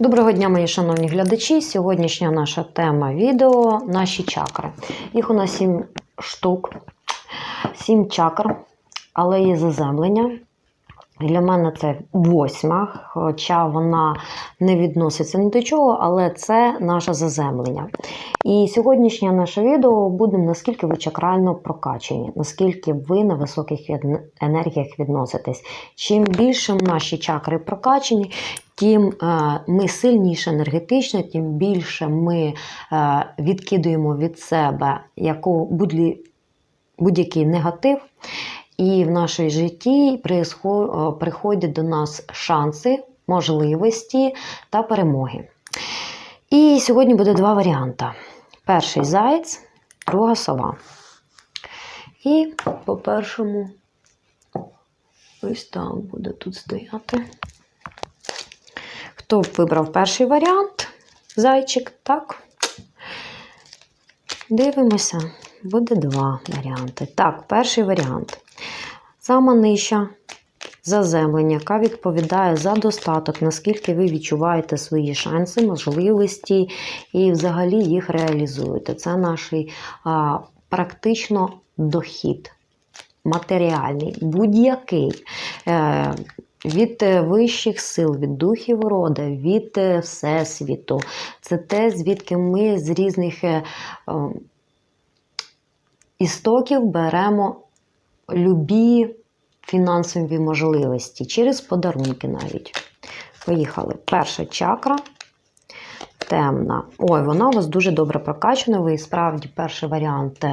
Доброго дня, мої шановні глядачі. Сьогоднішня наша тема відео наші чакри. Їх у нас сім штук, сім чакр, але є заземлення. Для мене це восьма, хоча вона не відноситься ні до чого, але це наше заземлення. І сьогоднішнє наше відео буде наскільки ви чакрально прокачені, наскільки ви на високих енергіях відноситесь. Чим більше наші чакри прокачені, тим е, ми сильніше енергетично, тим більше ми е, відкидуємо від себе будь-який негатив. І в нашій житті е, приходять до нас шанси, можливості та перемоги. І сьогодні буде два варіанти: перший заєць, друга сова. І по першому, ось так буде тут стояти. Хто вибрав перший варіант? Зайчик, так? Дивимося. Буде два варіанти. Так, перший варіант. Сама нижча заземлення, яка відповідає за достаток, наскільки ви відчуваєте свої шанси, можливості і взагалі їх реалізуєте. Це наш а, практично дохід, матеріальний, будь-який. Від е, вищих сил, від духів рода, від е, Всесвіту. Це те, звідки ми з різних е, істоків беремо любі фінансові можливості через подарунки навіть. Поїхали. Перша чакра. Темна. Ой, вона у вас дуже добре прокачана. Ви справді перший варіант.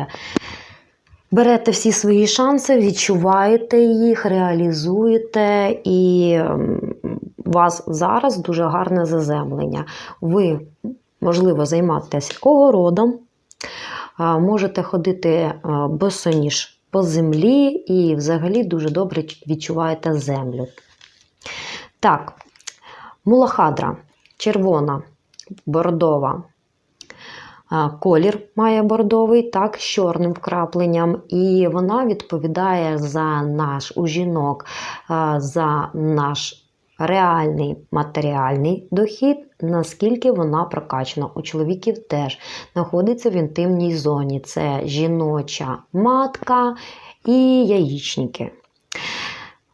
Е, Берете всі свої шанси, відчуваєте їх, реалізуєте, і ем, у вас зараз дуже гарне заземлення. Ви, можливо, займатися огородом, можете ходити а, босоніж по землі і взагалі дуже добре відчуваєте землю. Так, мулахадра червона, бордова. Колір має бордовий, так, з чорним вкрапленням, і вона відповідає за наш у жінок, за наш реальний матеріальний дохід, наскільки вона прокачана. У чоловіків теж знаходиться в інтимній зоні. Це жіноча матка і яєчники.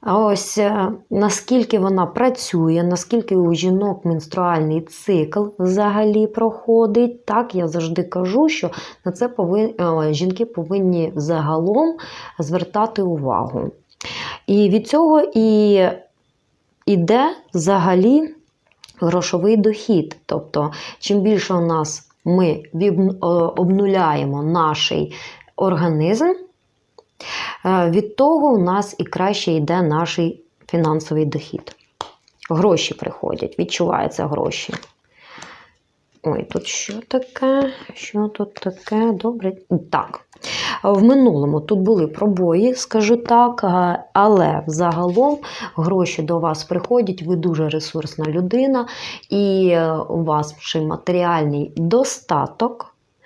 Ось е, наскільки вона працює, наскільки у жінок менструальний цикл взагалі проходить. Так, я завжди кажу, що на це повин... е, жінки повинні загалом звертати увагу. І від цього і іде взагалі грошовий дохід. Тобто, чим більше у нас ми е, обнуляємо наш організм, Від того у нас і краще йде наш фінансовий дохід. Гроші приходять, відчуваються гроші. Ой, тут що таке? Що тут таке? Добре. Так. В минулому тут були пробої, скажу так, е, але взагалом гроші до вас приходять, ви дуже ресурсна людина, і е, у вас ще матеріальний достаток е,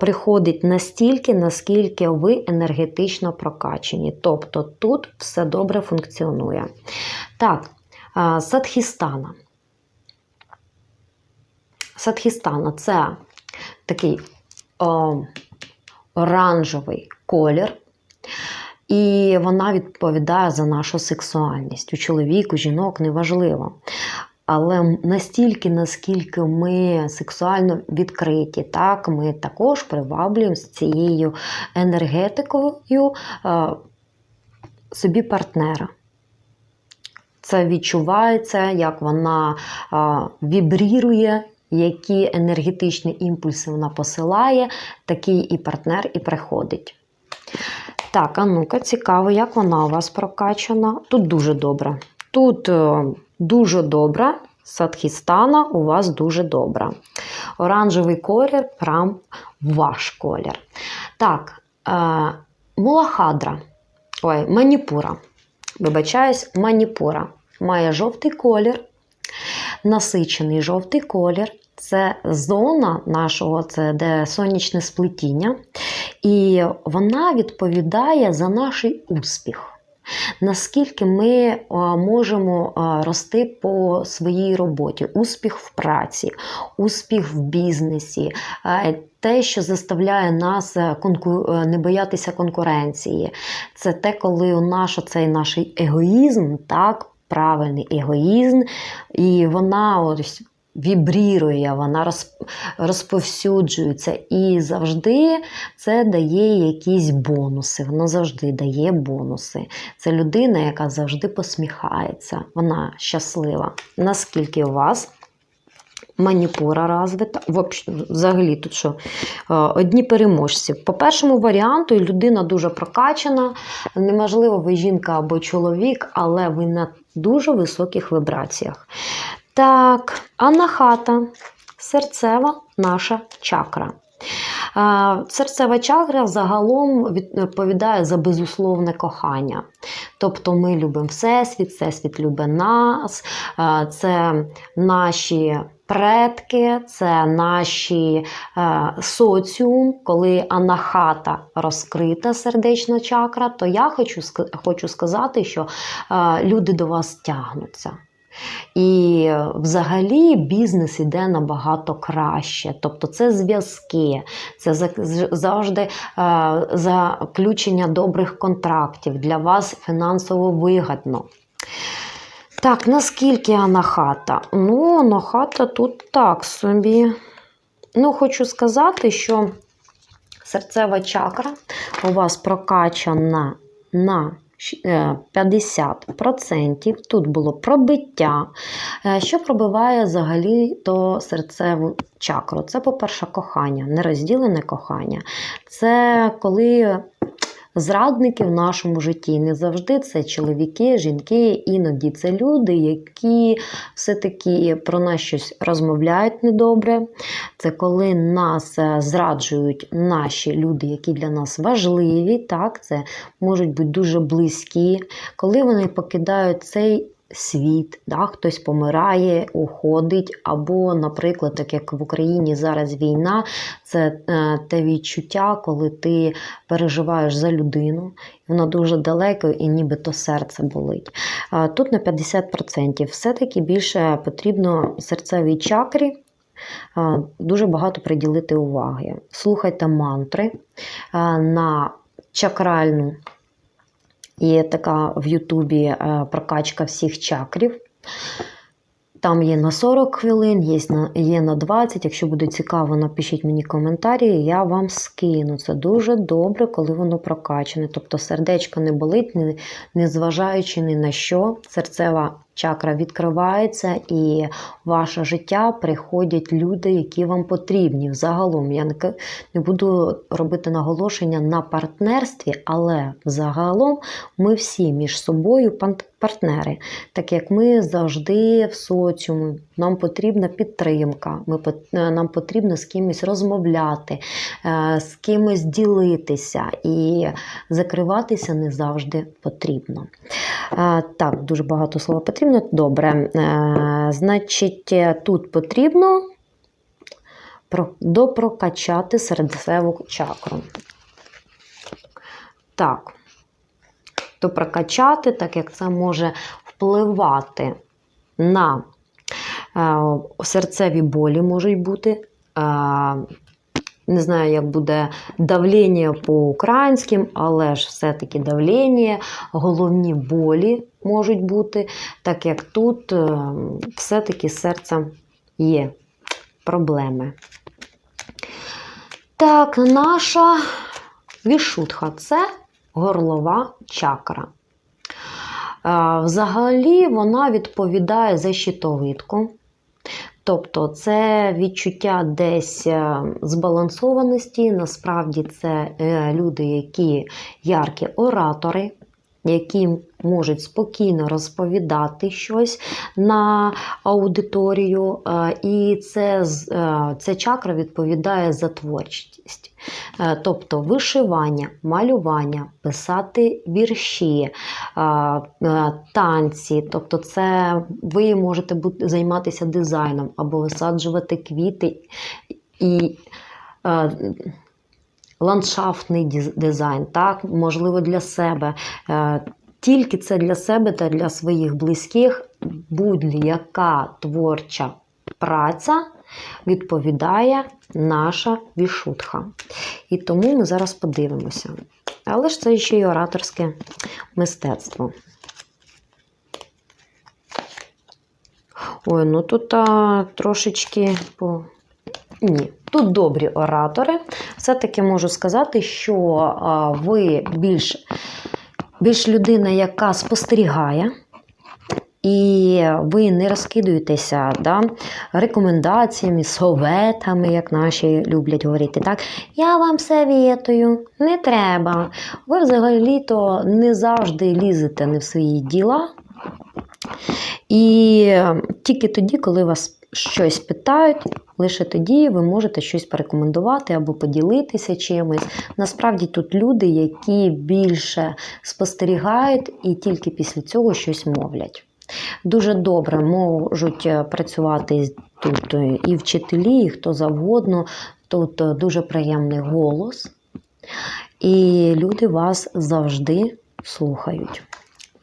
приходить настільки, наскільки ви енергетично прокачені. Тобто тут все добре функціонує. Так, е, Садхістана. Садхістана це такий о, оранжевий колір. І вона відповідає за нашу сексуальність. У чоловіку, жінок неважливо. Але настільки, наскільки ми сексуально відкриті, так, ми також приваблюємо з цією енергетикою е, собі партнера. Це відчувається, як вона е, вібрірує, які енергетичні імпульси вона посилає, такий і партнер і приходить. Так, а ну-ка, цікаво, як вона у вас прокачана. Тут дуже добре. Тут е, дуже добре. Садхістана у вас дуже добре. Оранжевий колір прям ваш колір. Так, е, мулахадра. Ой, маніпура. Вибачаюсь, маніпура. Має жовтий колір, насичений жовтий колір. Це зона нашого, це де сонячне сплетіння. І вона відповідає за наш успіх. Наскільки ми можемо рости по своїй роботі, успіх в праці, успіх в бізнесі, те, що заставляє нас е, е, не боятися конкуренції. Це те, коли наш цей наш егоїзм, так, правильний егоїзм, і вона ось вібрірує, вона розповсюджується. І завжди це дає якісь бонуси. Воно завжди дає бонуси. Це людина, яка завжди посміхається, вона щаслива. Наскільки у вас? Маніпура розвита. Взагалі, тут що? Е, Одні переможці. По першому варіанту людина дуже прокачана. Неможливо, ви жінка або чоловік, але ви на дуже високих вибраціях. Так, анахата, серцева наша чакра. Серцева чакра загалом відповідає за безусловне кохання. Тобто ми любимо Всесвіт, Всесвіт любить нас, це наші предки, це наші соціум, коли анахата розкрита сердечна чакра, то я хочу, хочу сказати, що люди до вас тягнуться. І е, взагалі бізнес іде набагато краще. Тобто це зв'язки, це завжди е, заключення добрих контрактів. Для вас фінансово вигідно. Так, наскільки анахата? Ну, анахата тут так собі. Ну, хочу сказати, що серцева чакра у вас прокачана на 50%. Тут було пробиття. Е, Що пробиває взагалі то серцеву чакру? Це, по-перше, кохання, нерозділене кохання. Це коли зрадники в нашому житті не завжди це чоловіки, жінки, іноді це люди, які все-таки про нас щось розмовляють недобре. Це коли нас е, зраджують наші люди, які для нас важливі, так, це можуть бути дуже близькі, коли вони покидають цей світ, да, хтось помирає, уходить, або, наприклад, так як в Україні зараз війна, це е, те відчуття, коли ти переживаєш за людину, вона дуже далеко і нібито серце болить. Тут на 50%. Все-таки більше потрібно серцевій чакрі. Дуже багато приділити уваги. Слухайте мантри на чакральну Є така в Ютубі е, прокачка всіх чакрів. Там є на 40 хвилин, є на, є на 20. Якщо буде цікаво, напишіть мені коментарі, я вам скину. Це дуже добре, коли воно прокачане. Тобто сердечко не болить, не, не зважаючи ні на що. Серцева чакра відкривається, і в ваше життя приходять люди, які вам потрібні. Взагалом я не, буду робити наголошення на партнерстві, але взагалом ми всі між собою партнери. Так як ми завжди в соціумі, нам потрібна підтримка, ми, е, нам потрібно з кимось розмовляти, е, з кимось ділитися і закриватися не завжди потрібно. Так, дуже багато слова потрібно. Добре. Е, Значить, е, тут потрібно допрокачати серцеву чакру. Так. Допрокачати, так як це може впливати на е, серцеві болі можуть бути. Не знаю, як буде давлення по українським, але ж все-таки давлення, головні болі можуть бути, так як тут е, все-таки серцем є проблеми. Так, наша вішутха це горлова чакра. Е, Взагалі вона відповідає за щитовидку. Тобто це відчуття десь е, збалансованості. Насправді це е, люди, які яркі оратори, які можуть спокійно розповідати щось на аудиторію. е, І це, ця чакра відповідає за творчість. Е, Тобто вишивання, малювання, писати вірші, е, е, танці. Тобто, це ви можете займатися дизайном або висаджувати квіти і ландшафтний дизайн, так, можливо, для себе. Тільки це для себе та для своїх близьких будь-яка творча праця відповідає наша вішутха. І тому ми зараз подивимося. Але ж це ще й ораторське мистецтво. Ой, ну тут а, трошечки по. Ні, тут добрі оратори. Все-таки можу сказати, що а, ви більш, більш людина, яка спостерігає. І ви не розкидуєтеся да, рекомендаціями, советами, як наші люблять говорити. Так, я вам советую, не треба. Ви взагалі-то не завжди лізете не в свої діла. І тільки тоді, коли вас щось питають, лише тоді ви можете щось порекомендувати або поділитися чимось. Насправді тут люди, які більше спостерігають і тільки після цього щось мовлять. Дуже добре можуть працювати тут і вчителі, і хто завгодно. Тут дуже приємний голос, і люди вас завжди слухають.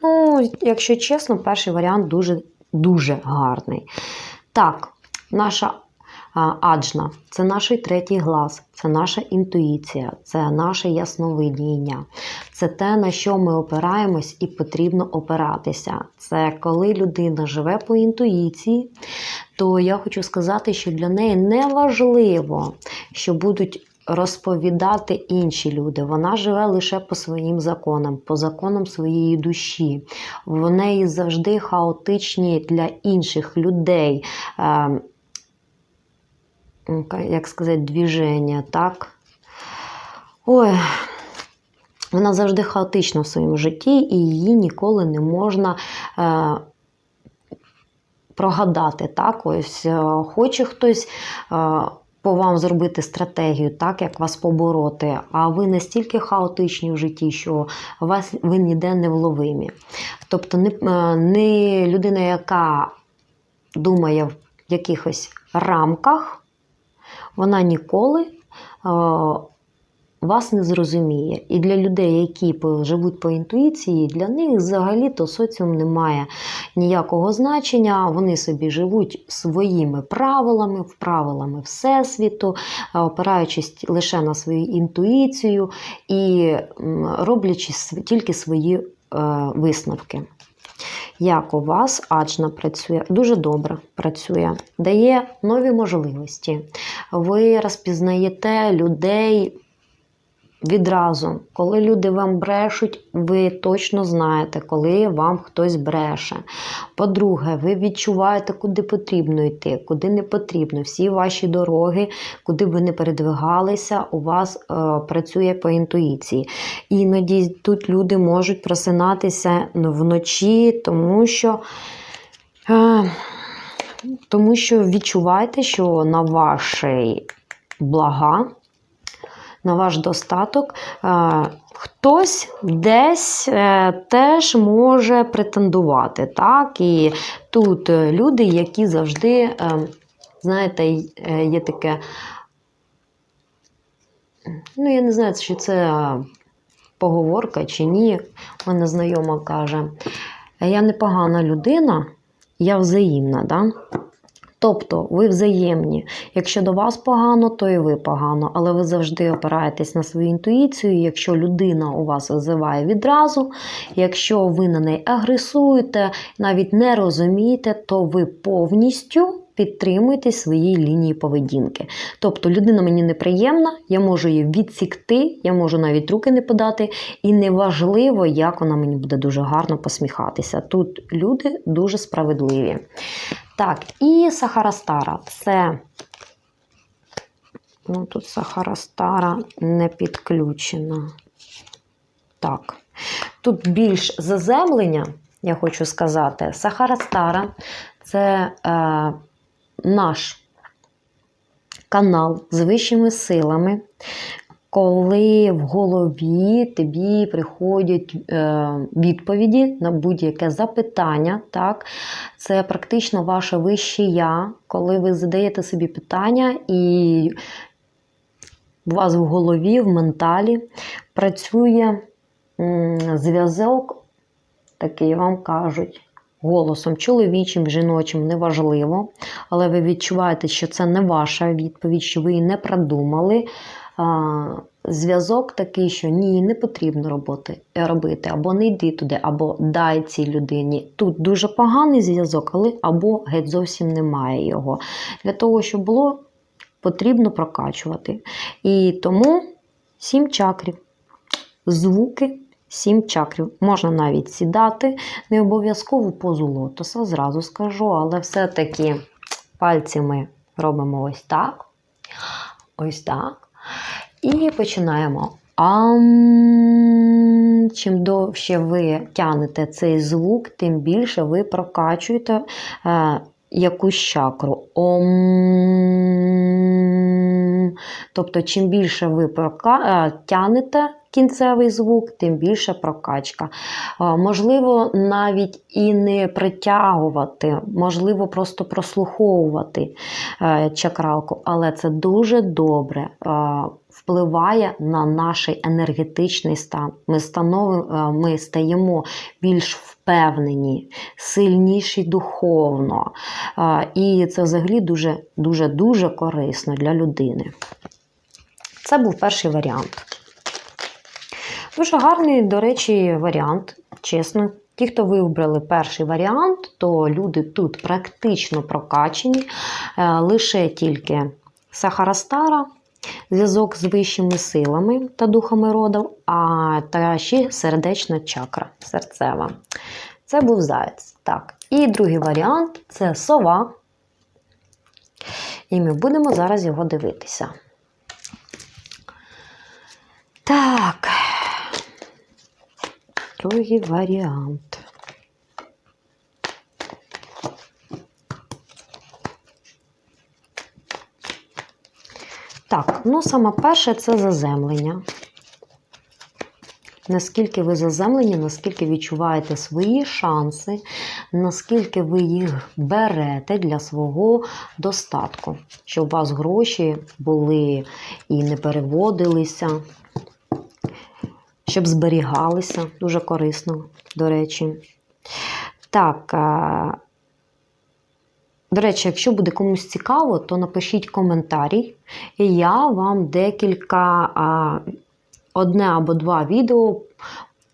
Ну, якщо чесно, перший варіант дуже дуже гарний. Так, наша аджна це наш третій глаз, це наша інтуїція, це наше ясновидіння, це те, на що ми опираємось і потрібно опиратися. Це коли людина живе по інтуїції, то я хочу сказати, що для неї не важливо, що будуть розповідати інші люди. Вона живе лише по своїм законам, по законам своєї душі. В неї завжди хаотичні для інших людей, е, як сказати, двіження, так? Ой. Вона завжди хаотична в своєму житті, і її ніколи не можна е, прогадати. Так? Ось е, Хоче хтось е, по вам зробити стратегію, так як вас побороти, а ви настільки хаотичні в житті, що вас ви ніде не вловимі. Тобто, не, не людина, яка думає в якихось рамках, вона ніколи вас не зрозуміє. І для людей, які живуть по інтуїції, для них взагалі-то соціум не має ніякого значення. Вони собі живуть своїми правилами, правилами Всесвіту, опираючись лише на свою інтуїцію і роблячи тільки свої е, висновки. Як у вас аджна працює, дуже добре працює, дає нові можливості. Ви розпізнаєте людей Відразу, коли люди вам брешуть, ви точно знаєте, коли вам хтось бреше. По-друге, ви відчуваєте, куди потрібно йти, куди не потрібно. Всі ваші дороги, куди ви не передвигалися, у вас е, працює по інтуїції. Іноді тут люди можуть просинатися вночі, тому що. Е, тому що відчуваєте, що на ваші блага на ваш достаток, е, хтось десь е, теж може претендувати. Так? І тут е, люди, які завжди, знаєте, є таке. Ну, я не знаю, чи це поговорка чи ні. У мене знайома каже: я непогана людина, я взаємна. Да? Тобто ви взаємні. Якщо до вас погано, то і ви погано, але ви завжди опираєтесь на свою інтуїцію. Якщо людина у вас визиває відразу, якщо ви на неї агресуєте, навіть не розумієте, то ви повністю підтримуйте свої лінії поведінки. Тобто людина мені неприємна, я можу її відсікти, я можу навіть руки не подати, і неважливо, як вона мені буде дуже гарно посміхатися. Тут люди дуже справедливі. Так, і Сахарастара це. Ну, тут Сахарастара не підключена. Так. Тут більш заземлення, я хочу сказати, Сахарастара це е, наш канал з вищими силами, коли в голові тобі приходять е, відповіді на будь-яке запитання, так, це практично ваше вище я, коли ви задаєте собі питання, і у вас в голові, в менталі працює зв'язок такий вам кажуть. Голосом чоловічим, жіночим, неважливо, але ви відчуваєте, що це не ваша відповідь, що ви її не продумали. Зв'язок такий, що ні, не потрібно роботи, робити, або не йди туди, або дай цій людині. Тут дуже поганий зв'язок, але або геть зовсім немає його. Для того, щоб було, потрібно прокачувати. І тому сім чакрів. Звуки сім чакрів. Можна навіть сідати, не обов'язково позу лотоса, зразу скажу, але все-таки пальці ми робимо ось так. Ось так. І починаємо. Ам. Чим довше ви тянете цей звук, тим більше ви прокачуєте е, якусь чакру. Ом. Тобто, чим більше ви прока... е, тянете кінцевий звук, тим більше прокачка. Е, можливо, навіть і не притягувати, можливо, просто прослуховувати е, чакралку, але це дуже добре. е, Впливає на наш енергетичний стан. Ми, становимо, ми стаємо більш впевнені, сильніші духовно. Е, І це взагалі дуже дуже дуже корисно для людини. Це був перший варіант. Дуже гарний, до речі, варіант, чесно. Ті, хто вибрали перший варіант, то люди тут практично прокачені, Е, лише тільки Сахарастара, зв'язок з вищими силами та духами роду, а та ще сердечна чакра, серцева. Це був заєць. Так. І другий варіант це сова. І ми будемо зараз його дивитися. Так. Другий варіант. Так, ну саме перше це заземлення. Наскільки ви заземлені, наскільки відчуваєте свої шанси, наскільки ви їх берете для свого достатку, щоб у вас гроші були і не переводилися, щоб зберігалися, дуже корисно, до речі. Так, до речі, якщо буде комусь цікаво, то напишіть коментарі, і я вам декілька, одне або два відео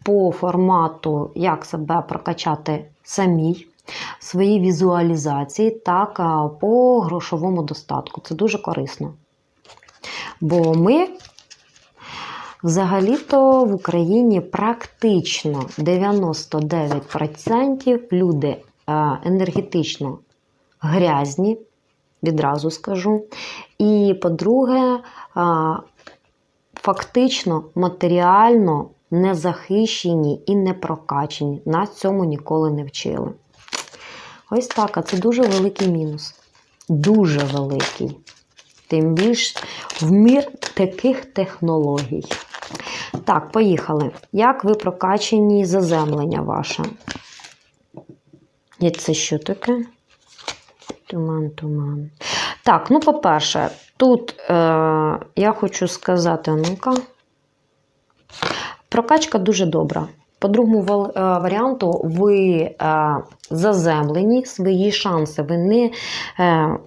по формату, як себе прокачати самій, свої візуалізації, так по грошовому достатку. Це дуже корисно. Бо ми Взагалі-то в Україні практично 99% люди е, енергетично грязні, відразу скажу. І, по-друге, е, фактично матеріально не захищені і не прокачені. Нас цьому ніколи не вчили. Ось так, а це дуже великий мінус. Дуже великий. Тим більш в мір таких технологій. Так, поїхали. Як ви прокачені заземлення ваше? І це що таке? Туман, туман. Так, ну, по-перше, тут е, я хочу сказати, ну-ка, прокачка дуже добра. По другому е, варіанту, ви е, заземлені, свої шанси ви не е,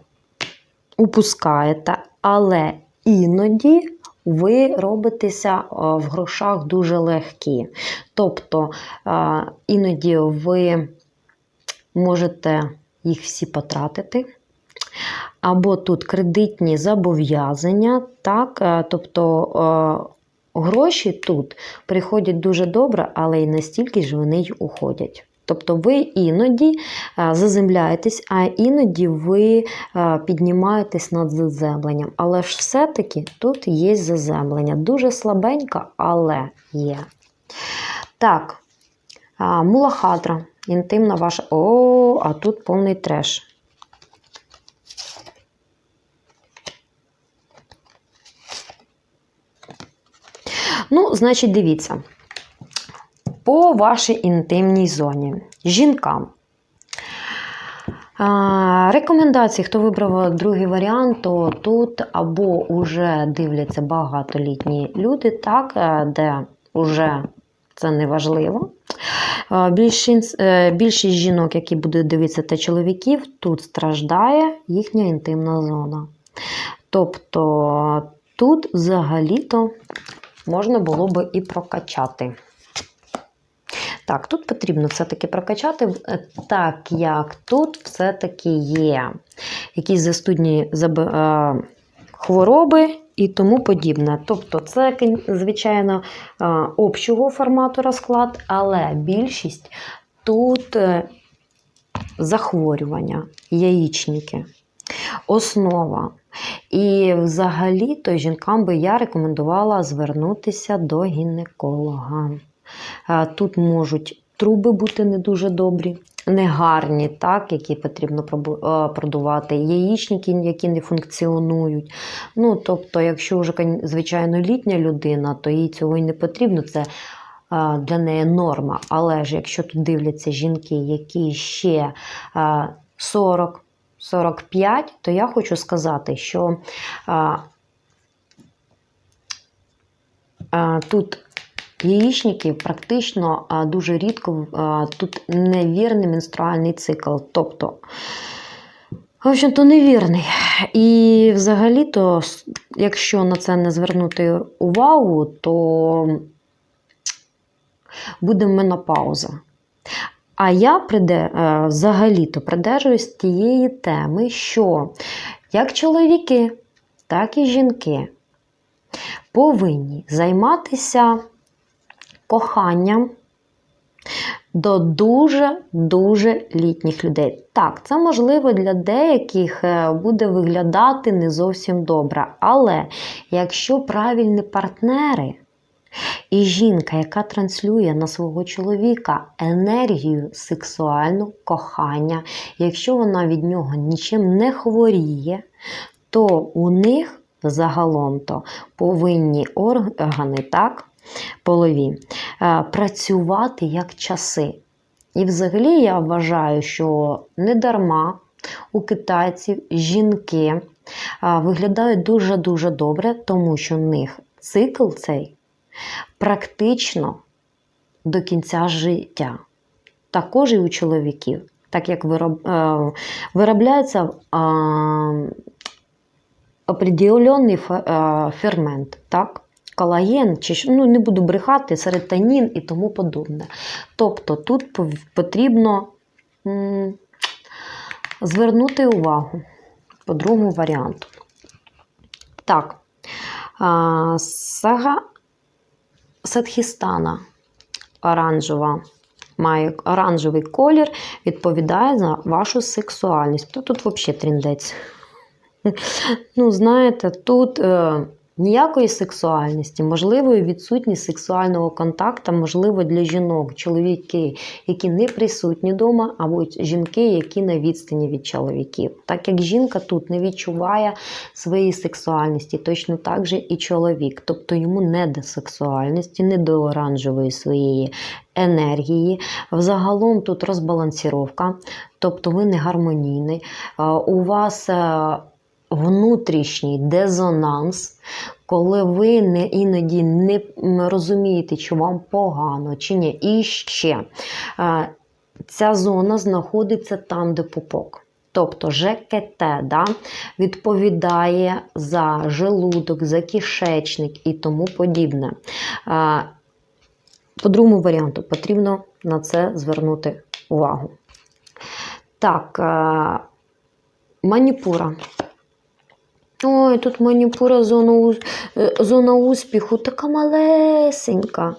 упускаєте, але іноді ви робитеся е, в грошах дуже легкі. Тобто е, іноді ви можете їх всі потратити. Або тут кредитні зобов'язання, так, е, тобто гроші тут приходять дуже добре, але й настільки ж вони й уходять. Тобто ви іноді е, заземляєтесь, а іноді ви е, піднімаєтесь над заземленням. Але ж все-таки тут є заземлення. Дуже слабенько, але є. Так, а, мулахадра, інтимна ваша. О, а тут повний треш. Ну, значить, дивіться. По вашій інтимній зоні. Жінкам. Рекомендації, хто вибрав другий варіант, то тут або вже дивляться багатолітні люди, так, е, де вже це не важливо. Більшість, е, більшість жінок, які будуть дивитися та чоловіків, тут страждає їхня інтимна зона. Тобто тут взагалі-то можна було би і прокачати. Так, тут потрібно все-таки прокачати, е, так як тут все-таки є якісь застудні заб- е, хвороби і тому подібне. Тобто, це, звичайно, е, общого формату розклад, але більшість тут захворювання, яєчники, основа. І взагалі-то жінкам би я рекомендувала звернутися до гінеколога. Тут можуть труби бути не дуже добрі, негарні, так, які потрібно продувати, яєчники, які не функціонують. Ну, тобто, якщо вже, звичайно, літня людина, то їй цього і не потрібно. Це для неї норма. Але ж якщо тут дивляться жінки, які ще е, 40 45, то я хочу сказати, що а, а, тут яєчників практично дуже рідко тут невірний менструальний цикл. Тобто, в общем-то, невірний. І взагалі-то, якщо на це не звернути увагу, то буде менопауза. А я е, взагалі-то придержуюсь тієї теми, що як чоловіки, так і жінки повинні займатися коханням до дуже-дуже літніх людей. Так, це можливо для деяких е, буде виглядати не зовсім добре. Але якщо правильні партнери, і жінка, яка транслює на свого чоловіка енергію сексуальну, кохання, якщо вона від нього нічим не хворіє, то у них загалом то повинні органи, так, полові, е, працювати як часи. І взагалі я вважаю, що не дарма у китайців жінки е, виглядають дуже-дуже добре, тому що в них цикл цей практично до кінця життя. Також і у чоловіків, так як вироб, е, виробляється е, определенний е, фермент, так? Колаген, чи ну, не буду брехати, серотонін і тому подобне. Тобто тут потрібно м, звернути увагу по другому варіанту. Так, а, сага Садхістана оранжева. Має оранжевий колір, відповідає за вашу сексуальність. То тут взагалі тріндець. Ну, знаєте, тут е, ніякої сексуальності, можливо, відсутність сексуального контакту, можливо, для жінок, чоловіки, які не присутні вдома, або жінки, які на відстані від чоловіків. Так як жінка тут не відчуває своєї сексуальності, точно так же і чоловік. Тобто йому не до сексуальності, не до оранжевої своєї енергії. Взагалом тут розбалансіровка, тобто ви не гармонійний. У вас е, внутрішній дезонанс, коли ви не, іноді не розумієте, чи вам погано, чи ні. І ще е, ця зона знаходиться там, де пупок. Тобто ЖКТ да, відповідає за желудок, за кишечник і тому подібне. Е, По другому варіанту потрібно на це звернути увагу. Так, е, маніпура. Ой, тут маніпура зона, е, зона успіху, така малесенька,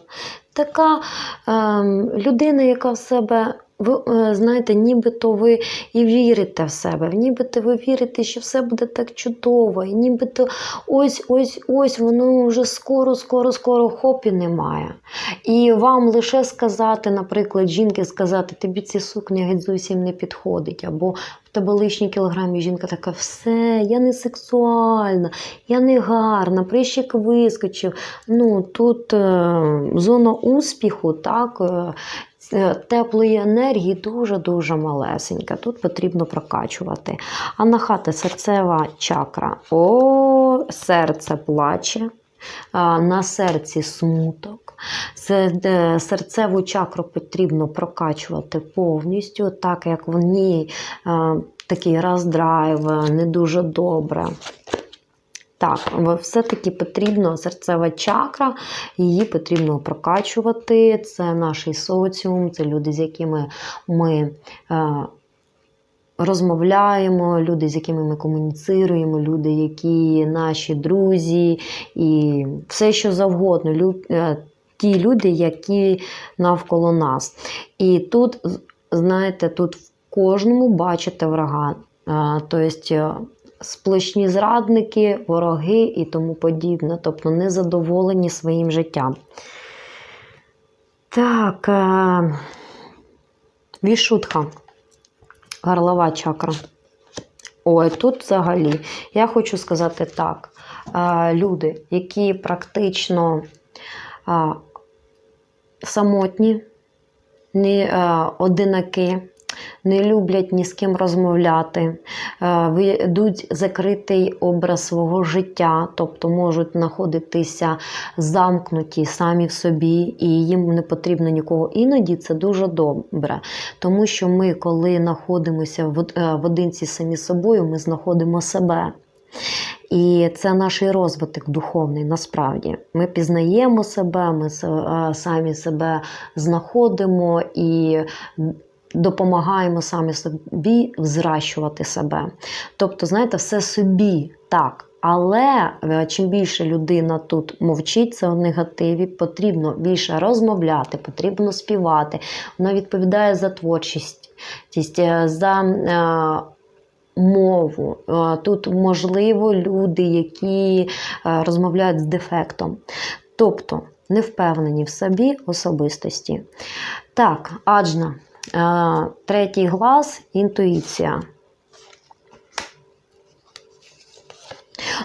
така ем, людина, яка в себе, ви е, знаєте, нібито ви і вірите в себе, нібито ви вірите, що все буде так чудово, і нібито ось, ось, ось, воно вже скоро, скоро, скоро хоп і немає. І вам лише сказати, наприклад, жінки сказати, тобі ці сукня геть зовсім не підходить, або в тебе лишні кілограмі, жінка така, все, я не сексуальна, я не гарна, прищик вискочив. Ну, тут е, зона успіху, так, е, теплої енергії дуже-дуже малесенька. Тут потрібно прокачувати. А нахати серцева чакра. О, серце плаче. на серці смуток. Серцеву чакру потрібно прокачувати повністю, так як в ній такий роздрайв, не дуже добре. Так, все-таки потрібно серцева чакра, її потрібно прокачувати. Це наш соціум, це люди, з якими ми е, розмовляємо, люди, з якими ми комуніцируємо, люди, які наші друзі, і все, що завгодно. Лю- е, ті люди, які навколо нас. І тут, знаєте, тут в кожному бачите врага. Тобто сплошні зрадники, вороги і тому подібне, тобто незадоволені своїм життям. Так, е, вішутха, горлова чакра. Ой, тут взагалі, я хочу сказати так: е, люди, які практично е, самотні, не е, одинаки, не люблять ні з ким розмовляти, е, ведуть закритий образ свого життя, тобто можуть знаходитися замкнуті самі в собі, і їм не потрібно нікого. Іноді це дуже добре, тому що ми, коли знаходимося в е, одинці самі з собою, ми знаходимо себе. І це наш розвиток духовний насправді. Ми пізнаємо себе, ми е, самі себе знаходимо і допомагаємо самі собі взращувати себе. Тобто, знаєте, все собі так. Але е, чим більше людина тут мовчить, це в негативі, потрібно більше розмовляти, потрібно співати. Вона відповідає за творчість, е, за е, мову. Тут, можливо, люди, які розмовляють з дефектом. Тобто не впевнені в собі особистості. Так, аджна. Е, Третій глаз інтуїція.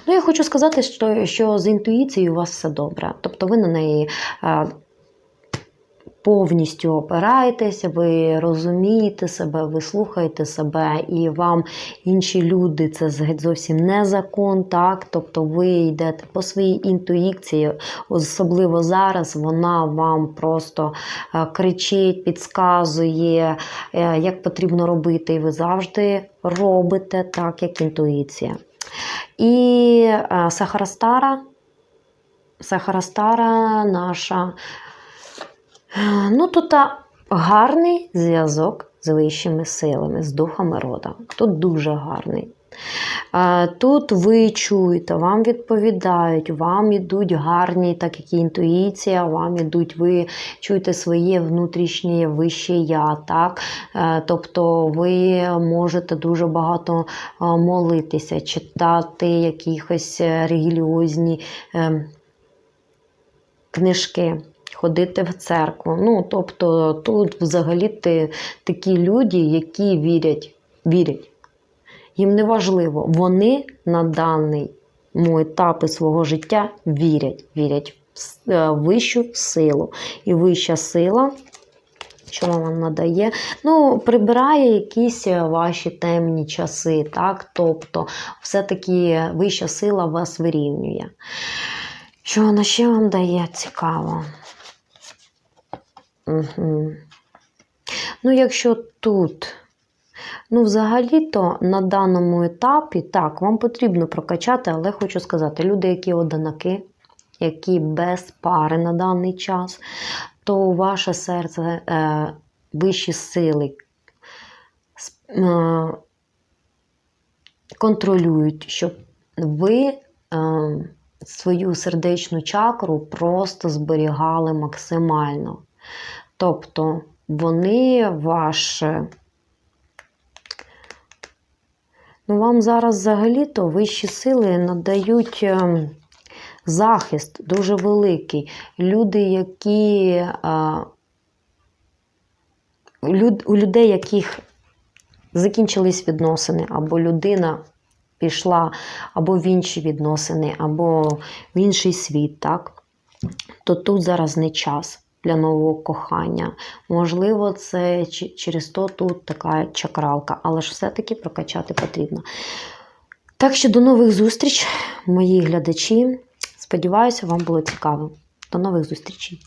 Ну, я хочу сказати, що, що з інтуїцією у вас все добре. Тобто ви на неї е, повністю опираєтеся, ви розумієте себе, ви слухаєте себе, і вам інші люди це зовсім не закон, так? Тобто ви йдете по своїй інтуїції, особливо зараз вона вам просто е, кричить, підказує, е, як потрібно робити, і ви завжди робите так, як інтуїція. І е, Сахарастара, Сахарастара наша. Ну, тут гарний зв'язок з вищими силами, з духами рода. Тут дуже гарний. Тут ви чуєте, вам відповідають, вам ідуть гарні, так як інтуїція, вам ідуть, ви чуєте своє внутрішнє вище я. так? Е, Тобто ви можете дуже багато е, молитися, читати якісь релігіозні е, книжки. Ходити в церкву. Ну, тобто, тут взагалі ти, такі люди, які вірять, вірять. Їм не важливо, вони на даному етапі свого життя вірять, вірять в е, вищу силу. І вища сила, що вам надає, ну, прибирає якісь е, ваші темні часи. Так? Тобто, все-таки вища сила вас вирівнює. Що вона ще вам дає цікаво? Угу. Ну, якщо тут, ну, взагалі-то на даному етапі, так, вам потрібно прокачати, але хочу сказати, люди, які одинаки, які без пари на даний час, то ваше серце е, вищі сили е, контролюють, щоб ви е, свою сердечну чакру просто зберігали максимально. Тобто вони ваше. Ну, вам зараз взагалі-то вищі сили надають ем, захист дуже великий. Люди, які люд, у людей, яких закінчились відносини, або людина пішла або в інші відносини, або в інший світ, так? то тут зараз не час для нового кохання. Можливо, це через то тут така чакралка, але ж все-таки прокачати потрібно. Так що до нових зустріч, мої глядачі. Сподіваюся, вам було цікаво. До нових зустрічей!